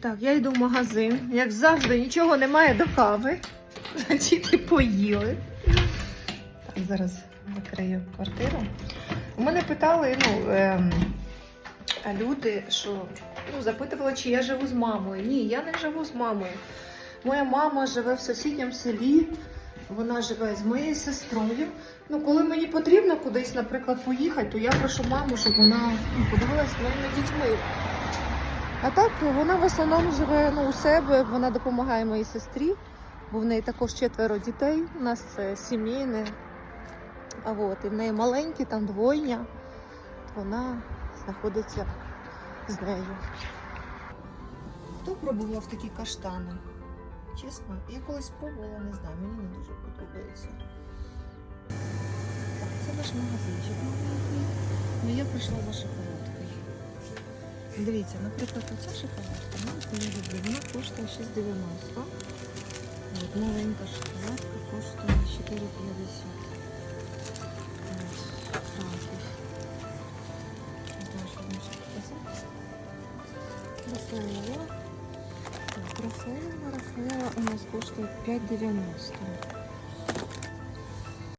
Так, я йду в магазин. Як завжди, нічого немає до кави. Діти поїли. Так, зараз закрию квартиру. У мене питали, ну, ем, люди, що ну, запитували, чи я живу з мамою. Ні, я не живу з мамою. Моя мама живе в сусідньому селі, вона живе з моєю сестрою. Ну, коли мені потрібно кудись, наприклад, поїхати, то я прошу маму, щоб вона ну, подивилась моїми дітьми. А так вона в основному живе ну, у себе, вона допомагає моїй сестрі, бо в неї також четверо дітей. У нас це сімейне. А от, і в неї маленькі, там двойня. Вона знаходиться з нею. Хто пробував такі каштани? Чесно, я колись пробувала, не знаю, мені не дуже подобається. Так, це ваш магазинчик. Ну я прийшла за шоколадкою. Дивіться, наприклад, оця шоколадка, ну, я люблю, вона коштує 6,90. От маленька шоколадка коштує 4,50. От, франків. Далі вам ще показати. Рафаела. Так, Рафаела, Рафаела у нас коштує 5,90.